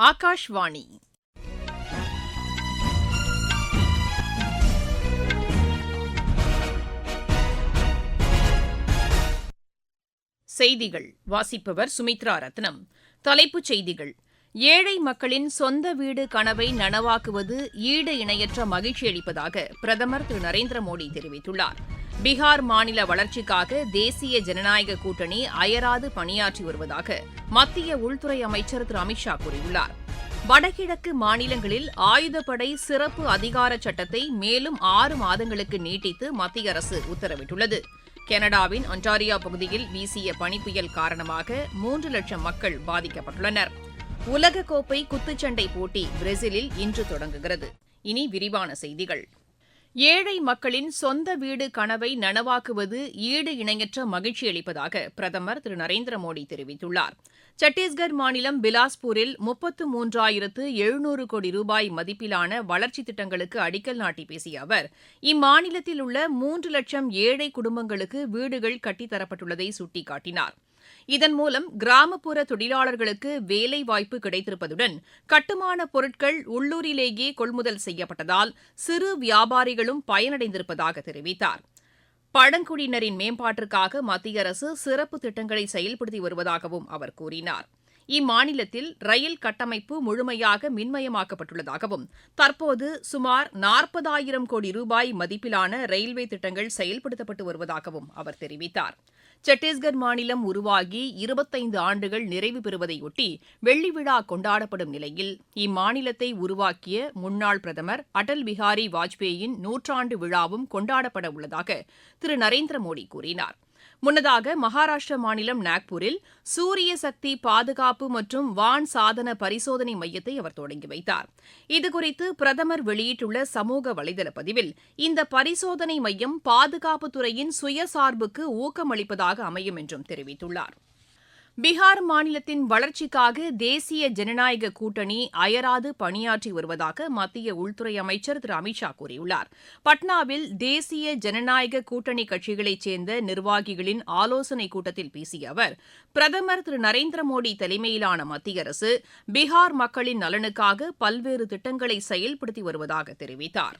ஆகாஷ்வாணி. செய்திகள். வாசிப்பவர் சுமித்ரா ரத்னம். தலைப்புச் செய்திகள். ஏழை மக்களின் சொந்த வீடு கனவை நனவாக்குவது ஈடு இணையற்ற மகிழ்ச்சி அளிப்பதாக பிரதமர் திரு நரேந்திர மோடி தெரிவித்துள்ளார். பீகார் மாநில வளர்ச்சிக்காக தேசிய ஜனநாயக கூட்டணி அயராது பணியாற்றி வருவதாக மத்திய உள்துறை அமைச்சர் திரு அமித்ஷா கூறியுள்ளார். வடகிழக்கு மாநிலங்களில் ஆயுதப்படை சிறப்பு அதிகார சட்டத்தை மேலும் ஆறு மாதங்களுக்கு நீட்டித்து மத்திய அரசு உத்தரவிட்டுள்ளது. கனடாவின் அன்டாரியா பகுதியில் வீசிய பனிப்புயல் காரணமாக மூன்று லட்சம் மக்கள் பாதிக்கப்பட்டுள்ளனர். உலகக்கோப்பை குத்துச்சண்டை போட்டி பிரேசிலில் இன்று தொடங்குகிறது. இனி விரிவான செய்திகள். ஏழை மக்களின் சொந்த வீடு கனவை நனவாக்குவது ஈடு இணையற்ற மகிழ்ச்சி அளிப்பதாக பிரதமர் திரு. நரேந்திர மோடி தெரிவித்துள்ளார். சத்தீஸ்கர் மாநிலம் பிலாஸ்பூரில் முப்பத்து மூன்றாயிரத்து எழுநூறு கோடி ரூபாய் மதிப்பிலான வளர்ச்சித் திட்டங்களுக்கு அடிக்கல் நாட்டி பேசிய அவர் இம்மாநிலத்தில் உள்ள மூன்று லட்சம் ஏழை குடும்பங்களுக்கு வீடுகள் கட்டித்தரப்பட்டுள்ளதை சுட்டிக்காட்டினார். இதன் மூலம் கிராமப்புற தொழிலாளர்களுக்கு வேலைவாய்ப்பு கிடைத்திருப்பதுடன் கட்டுமான பொருட்கள் உள்ளூரிலேயே கொள்முதல் செய்யப்பட்டதால் சிறு வியாபாரிகளும் பயனடைந்திருப்பதாக தெரிவித்தார். பழங்குடியினரின் மேம்பாட்டிற்காக மத்திய அரசு சிறப்பு திட்டங்களை செயல்படுத்தி வருவதாகவும் அவர் கூறினார். இம்மாநிலத்தில் ரயில் கட்டமைப்பு முழுமையாக மின்மயமாக்கப்பட்டுள்ளதாகவும் தற்போது சுமார் நாற்பதாயிரம் கோடி ரூபாய் மதிப்பிலான ரயில்வே திட்டங்கள் செயல்படுத்தப்பட்டு வருவதாகவும் அவர் தெரிவித்தார். சத்தீஸ்கர் மாநிலம் உருவாகி இருபத்தைந்து ஆண்டுகள் நிறைவு பெறுவதையொட்டி வெள்ளி விழா கொண்டாடப்படும் நிலையில் இம்மாநிலத்தை உருவாக்கிய முன்னாள் பிரதமர் அடல் பிஹாரி வாஜ்பேயின் நூற்றாண்டு விழாவும் கொண்டாடப்பட உள்ளதாக திரு நரேந்திர மோடி கூறினார். முன்னதாக மகாராஷ்டிர மாநிலம் நாக்பூரில் சூரிய சக்தி பாதுகாப்பு மற்றும் வான் சாதன பரிசோதனை மையத்தை அவர் தொடங்கி வைத்தார். இதுகுறித்து பிரதமர் வெளியிட்டுள்ள சமூக வலைதள பதிவில் இந்த பரிசோதனை மையம் பாதுகாப்புத் துறையின் சுயசார்புக்கு ஊக்கமளிப்பதாக அமையும் என்றும் தெரிவித்துள்ளார். பீகார் மாநிலத்தின் வளர்ச்சிக்காக தேசிய ஜனநாயக கூட்டணி அயராது பணியாற்றி வருவதாக மத்திய உள்துறை அமைச்சர் திரு அமித் ஷா கூறியுள்ளார். பட்னாவில் தேசிய ஜனநாயக கூட்டணி கட்சிகளைச் சேர்ந்த நிர்வாகிகளின் ஆலோசனைக் கூட்டத்தில் பேசிய அவர் பிரதமர் திரு நரேந்திர மோடி தலைமையிலான மத்திய அரசு பீகார் மக்களின் நலனுக்காக பல்வேறு திட்டங்களை செயல்படுத்தி வருவதாக தெரிவித்தார்.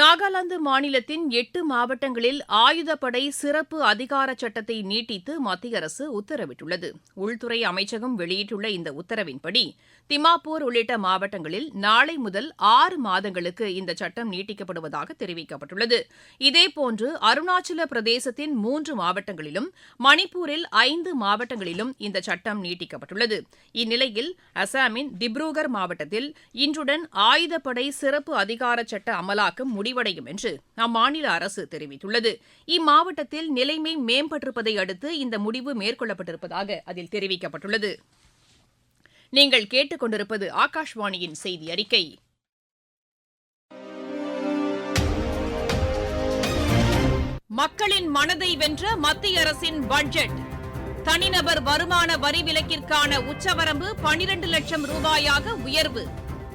நாகாலாந்து மாநிலத்தின் எட்டு மாவட்டங்களில் ஆயுதப்படை சிறப்பு அதிகார சட்டத்தை நீட்டித்து மத்திய அரசு உத்தரவிட்டுள்ளது. உள்துறை அமைச்சகம் வெளியிட்டுள்ள இந்த உத்தரவின்படி திமாப்பூர் உள்ளிட்ட மாவட்டங்களில் நாளை முதல் ஆறு மாதங்களுக்கு இந்த சட்டம் நீட்டிக்கப்படுவதாக தெரிவிக்கப்பட்டுள்ளது. இதேபோன்று அருணாச்சல பிரதேசத்தின் மூன்று மாவட்டங்களிலும் மணிப்பூரில் ஐந்து மாவட்டங்களிலும் இந்த சட்டம் நீட்டிக்கப்பட்டுள்ளது. இந்நிலையில் அசாமின் திப்ருகர் மாவட்டத்தில் இன்றுடன் ஆயுதப்படை சிறப்பு அதிகார சட்ட அமலாக்கம் முடிவடையும் என்று அம்மாநில அரசு தெரிவித்துள்ளது. இம்மாவட்டத்தில் நிலைமை மேம்பட்டிருப்பதை அடுத்து இந்த முடிவு மேற்கொள்ளப்பட்டிருப்பதாக அதில் தெரிவிக்கப்பட்டுள்ளது. நீங்கள் கேட்டுக்கொண்டிருப்பது ஆகாஷ்வாணியின் செய்தி அறிக்கை. மக்களின் மனதை வென்ற மத்திய அரசின் பட்ஜெட். தனிநபர் வருமான வரி விலக்கிற்கான உச்சவரம்பு பனிரண்டு லட்சம் ரூபாயாக உயர்வு.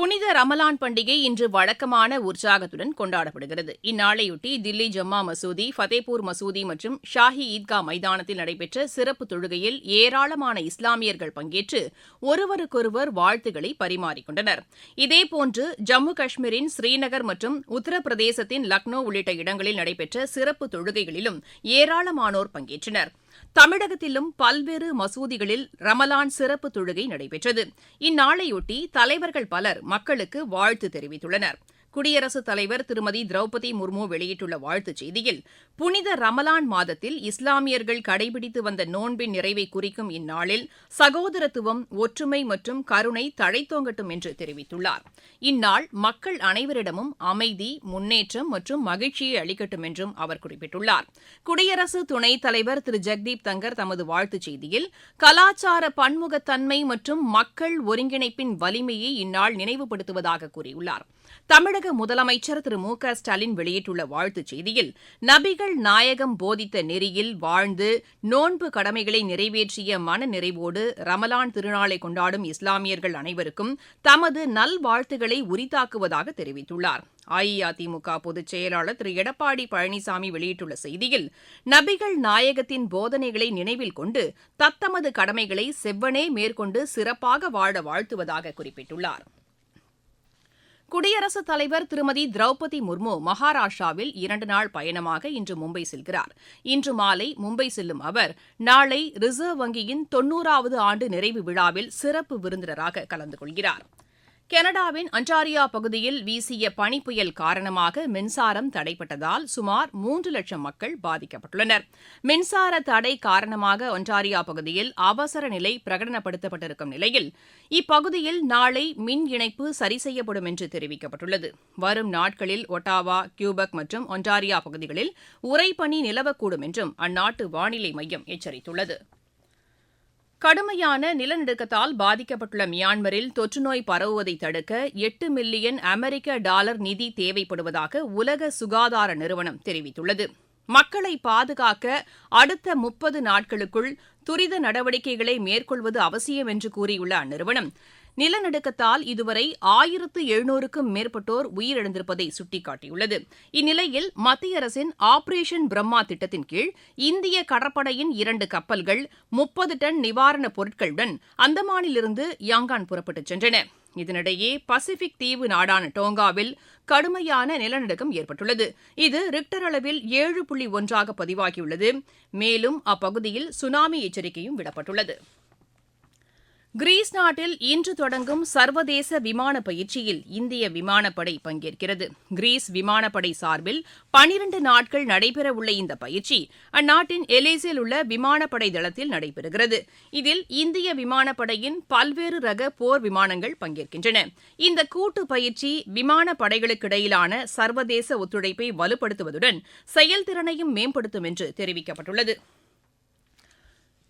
புனித ரமலான் பண்டிகை இன்று வழக்கமான உற்சாகத்துடன் கொண்டாடப்படுகிறது. இந்நாளையொட்டி தில்லி ஜம்மா மசூதி ஃபதேபூர் மசூதி மற்றும் ஷாஹி ஈத்கா மைதானத்தில் நடைபெற்ற சிறப்பு தொழுகையில் ஏராளமான இஸ்லாமியர்கள் பங்கேற்று ஒருவருக்கொருவர் வாழ்த்துக்களை பரிமாறிக்கொண்டனர். இதேபோன்று ஜம்மு காஷ்மீரின் ஸ்ரீநகர் மற்றும் உத்தரப்பிரதேசத்தின் லக்னோ உள்ளிட்ட இடங்களில் நடைபெற்ற சிறப்பு தொழுகைகளிலும் ஏராளமானோர் பங்கேற்றனர். தமிழகத்திலும் பல்வேறு மசூதிகளில் ரமலான் சிறப்பு தொழுகை நடைபெற்றது. இந்நாளையொட்டி தலைவர்கள் பலர் மக்களுக்கு வாழ்த்து தெரிவித்துள்ளனர். குடியரசுத் தலைவர் திருமதி திரௌபதி முர்மு வெளியிட்டுள்ள வாழ்த்துச் செய்தியில் புனித ரமலான் மாதத்தில் இஸ்லாமியர்கள் கடைபிடித்து வந்த நோன்பின் நிறைவை குறிக்கும் இந்நாளில் சகோதரத்துவம் ஒற்றுமை மற்றும் கருணை தழைத்தோங்கட்டும் என்று தெரிவித்துள்ளார். இந்நாள் மக்கள் அனைவரிடமும் அமைதி முன்னேற்றம் மற்றும் மகிழ்ச்சியை அளிக்கட்டும் என்றும் அவர் குறிப்பிட்டுள்ளார். குடியரசு துணைத் தலைவர் திரு. ஜெக்தீப் தங்கர் தமது வாழ்த்துச் செய்தியில் கலாச்சார பன்முகத்தன்மை மற்றும் மக்கள் ஒருங்கிணைப்பின் வலிமையை இந்நாள் நினைவுபடுத்துவதாக கூறியுள்ளார். தமிழக முதலமைச்சர் திரு மு க ஸ்டாலின் வெளியிட்டுள்ள வாழ்த்துச் செய்தியில் நபிகள் நாயகம் போதித்த நெறியில் வாழ்ந்து நோன்பு கடமைகளை நிறைவேற்றிய மன நிறைவோடு ரமலான் திருநாளை கொண்டாடும் இஸ்லாமியர்கள் அனைவருக்கும் தமது நல்வாழ்த்துக்களை உரித்தாக்குவதாக தெரிவித்துள்ளார். அஇஅதிமுக பொதுச் செயலாளர் திரு எடப்பாடி பழனிசாமி வெளியிட்டுள்ள செய்தியில் நபிகள் நாயகத்தின் போதனைகளை நினைவில் கொண்டு தத்தமது கடமைகளை செவ்வனே மேற்கொண்டு சிறப்பாக வாழ வாழ்த்துவதாக குறிப்பிட்டுள்ளார். குடியரசுத் தலைவர் திருமதி திரௌபதி முர்மு மகாராஷ்டிராவில் இரண்டு நாள் பயணமாக இன்று மும்பை செல்கிறார். இன்று மாலை மும்பை செல்லும் அவர் நாளை ரிசர்வ் வங்கியின் தொன்னூறாவது ஆண்டு நிறைவு விழாவில் சிறப்பு விருந்தினராக கலந்து கொள்கிறார். கனடாவின் அன்டாரியா பகுதியில் வீசிய பனிப்புயல் காரணமாக மின்சாரம் தடைப்பட்டதால் சுமார் மூன்று லட்சம் மக்கள் பாதிக்கப்பட்டுள்ளனர். மின்சார தடை காரணமாக ஒன்டாரியா பகுதியில் அவசர நிலை பிரகடனப்படுத்தப்பட்டிருக்கும் நிலையில் இப்பகுதியில் நாளை மின் இணைப்பு சரி செய்யப்படும் என்று தெரிவிக்கப்பட்டுள்ளது. வரும் நாட்களில் ஒட்டாவா கியூபக் மற்றும் ஒன்டாரியா பகுதிகளில் உறைபனி நிலவக்கூடும் என்றும் அந்நாட்டு வானிலை மையம் எச்சரித்துள்ளது. கடுமையான நிலநடுக்கத்தால் பாதிக்கப்பட்டுள்ள மியான்மரில் தொற்றுநோய் பரவுவதை தடுக்க எட்டு மில்லியன் அமெரிக்க டாலர் நிதி தேவைப்படுவதாக உலக சுகாதார நிறுவனம் தெரிவித்துள்ளது. மக்களை பாதுகாக்க அடுத்த முப்பது நாட்களுக்குள் துரித நடவடிக்கைகளை மேற்கொள்வது அவசியம் என்று கூறியுள்ள அந்நிறுவனம் நிலநடுக்கத்தால் இதுவரை ஆயிரத்து எழுநூறுக்கும் மேற்பட்டோர் உயிரிழந்திருப்பதை சுட்டிக்காட்டியுள்ளது. இந்நிலையில் மத்திய அரசின் ஆபரேஷன் பிரம்மா திட்டத்தின் கீழ் இந்திய கடற்படையின் இரண்டு கப்பல்கள் முப்பது டன் நிவாரணப் பொருட்களுடன் அந்தமானிலிருந்து யாங்கான் புறப்பட்டுச் சென்றன. இதனிடையே பசிபிக் தீவு நாடான டோங்காவில் கடுமையான நிலநடுக்கம் ஏற்பட்டுள்ளது. இது ரிக்டர் அளவில் ஏழு புள்ளி ஒன்றாக பதிவாகியுள்ளது. மேலும் அப்பகுதியில் சுனாமி எச்சரிக்கையும் விடப்பட்டுள்ளது. கிரீஸ் நாட்டில் இன்று தொடங்கும் சர்வதேச விமான பயிற்சியில் இந்திய விமானப்படை பங்கேற்கிறது. கிரீஸ் விமானப்படை சார்பில் பனிரண்டு நாட்கள் நடைபெறவுள்ள இந்த பயிற்சி அந்நாட்டின் எலேசில் உள்ள விமானப்படை தளத்தில் நடைபெறுகிறது. இதில் இந்திய விமானப்படையின் பல்வேறு ரக போர் விமானங்கள் பங்கேற்கின்றன. இந்த கூட்டு பயிற்சி விமானப்படைகளுக்கிடையிலான சர்வதேச ஒத்துழைப்பை வலுப்படுத்துவதுடன் செயல்திறனையும் மேம்படுத்தும் என்று தெரிவிக்கப்பட்டுள்ளது.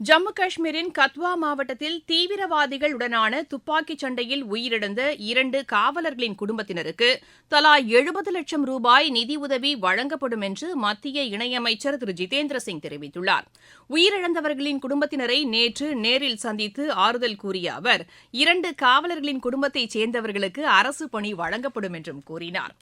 ஜம்மு காஷ்மீரின் கத்வா மாவட்டத்தில் தீவிரவாதிகள் உடனான துப்பாக்கிச் சண்டையில் உயிரிழந்த இரண்டு காவலர்களின் குடும்பத்தினருக்கு தலா எழுபது லட்சம் ரூபாய் நிதியுதவி வழங்கப்படும் என்று மத்திய இணையமைச்சர் திரு. ஜிதேந்திர சிங் தெரிவித்துள்ளார். உயிரிழந்தவர்களின் குடும்பத்தினரை நேற்று நேரில் சந்தித்து ஆறுதல் கூறிய அவர் இரண்டு காவலர்களின் குடும்பத்தைச் சேர்ந்தவர்களுக்கு அரசு பணி வழங்கப்படும் என்றும் கூறினார்.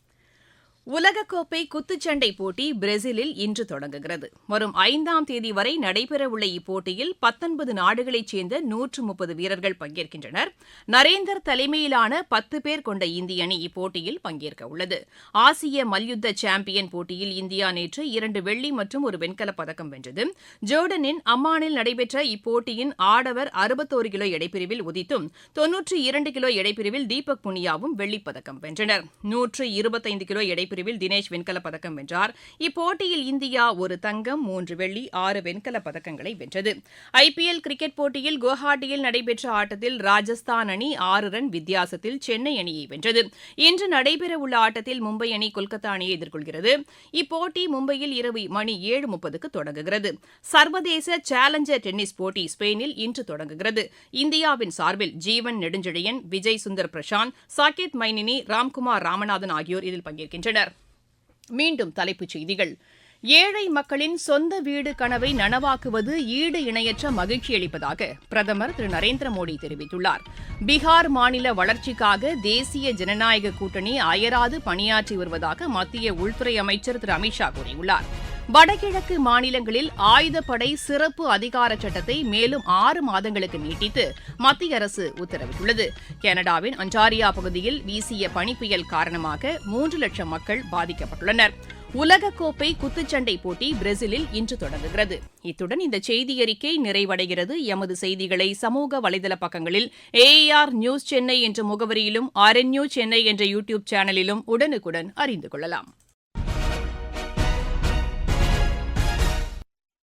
உலகக்கோப்பை குத்துச்சண்டை போட்டி பிரேசிலில் இன்று தொடங்குகிறது. வரும் ஐந்தாம் தேதி வரை நடைபெறவுள்ள இப்போட்டியில் பத்தொன்பது நாடுகளைச் சேர்ந்த நூற்று முப்பது வீரர்கள் பங்கேற்கின்றனர். நரேந்தர் தலைமையிலான பத்து பேர் கொண்ட இந்திய அணி இப்போட்டியில் பங்கேற்க உள்ளது. ஆசிய மல்யுத்த சாம்பியன் போட்டியில் இந்தியா நேற்று இரண்டு வெள்ளி மற்றும் ஒரு வெண்கலப் பதக்கம் வென்றது. ஜோர்டனின் அம்மானில் நடைபெற்ற இப்போட்டியின் ஆடவர் அறுபத்தோரு கிலோ எடைப்பிரிவில் உதித்தும் தொன்னூற்றி இரண்டு கிலோ எடைப்பிரிவில் தீபக் புனியாவும் வெள்ளிப்பதக்கம் வென்றனர். நூற்று இருபத்தைந்து கிலோ எடைப்பிரிவில் பிரிவில் தினேஷ் வெண்கலப் பதக்கம் வென்றார். இப்போட்டியில் இந்தியா ஒரு தங்கம் மூன்று வெள்ளி ஆறு வெண்கலப் பதக்கங்களை வென்றது. ஐபிஎல் கிரிக்கெட் போட்டியில் குவஹாட்டியில் நடைபெற்ற ஆட்டத்தில் ராஜஸ்தான் அணி ஆறு ரன் வித்தியாசத்தில் சென்னை அணியை வென்றது. இன்று நடைபெறவுள்ள ஆட்டத்தில் மும்பை அணி கொல்கத்தா அணியை எதிர்கொள்கிறது. இப்போட்டி மும்பையில் இரவு மணி ஏழு முப்பதுக்கு தொடங்குகிறது. சர்வதேச சேலஞ்சர் டென்னிஸ் போட்டி ஸ்பெயினில் இன்று தொடங்குகிறது. இந்தியாவின் சார்பில் ஜீவன் நெடுஞ்செழியன் விஜய் சுந்தர் பிரசாந்த் சாகேத் மைனினி ராம்குமார் ராமநாதன் ஆகியோர் இதில் பங்கேற்கின்றனர். மீண்டும் தலைப்புச் செய்திகள். ஏழை மக்களின் சொந்த வீடு கனவை நனவாக்குவது ஈடு இணையற்ற மகிழ்ச்சி அளிப்பதாக பிரதமர் திரு. நரேந்திர மோடி தெரிவித்துள்ளார். பீகார் மாநில வளர்ச்சிக்காக தேசிய ஜனநாயக கூட்டணி அயராது பணியாற்றி வருவதாக மத்திய உள்துறை அமைச்சர் திரு. அமித்ஷா கூறியுள்ளார். வடகிழக்கு மாநிலங்களில் ஆயுதப்படை சிறப்பு அதிகார சட்டத்தை மேலும் ஆறு மாதங்களுக்கு நீட்டித்து மத்திய அரசு உத்தரவிட்டுள்ளது. கனடாவின் அன்டாரியா பகுதியில் வீசிய பனிப்புயல் காரணமாக மூன்று லட்சம் மக்கள் பாதிக்கப்பட்டுள்ளனர். உலகக்கோப்பை குத்துச்சண்டை போட்டி பிரேசிலில் இன்று தொடங்குகிறது. இத்துடன் இந்த செய்தி அறிக்கை நிறைவடைகிறது. எமது செய்திகளை சமூக வலைதள பக்கங்களில் ஏஆர் நியூஸ் சென்னை என்ற முகவரியிலும் ஆர்என்யூ சென்னை என்ற யூடியூப் சேனலிலும் உடனுக்குடன் அறிந்து கொள்ளலாம்.